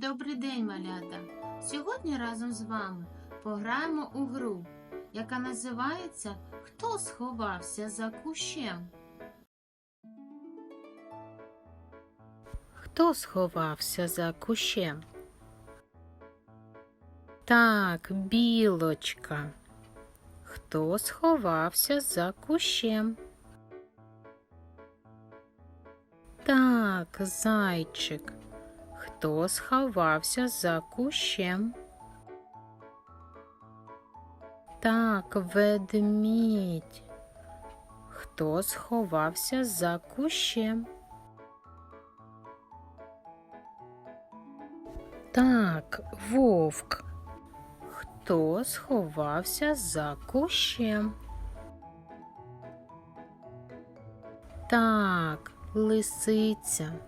Добрий день, малята! Сьогодні разом з вами пограємо у гру, яка називається Хто сховався за кущем? Хто сховався за кущем? Так, білочка. Хто сховався за кущем? Так, зайчик. Хто сховався за кущем? Так, ведмідь. Хто сховався за кущем? Так, вовк. Хто сховався за кущем? Так, лисиця.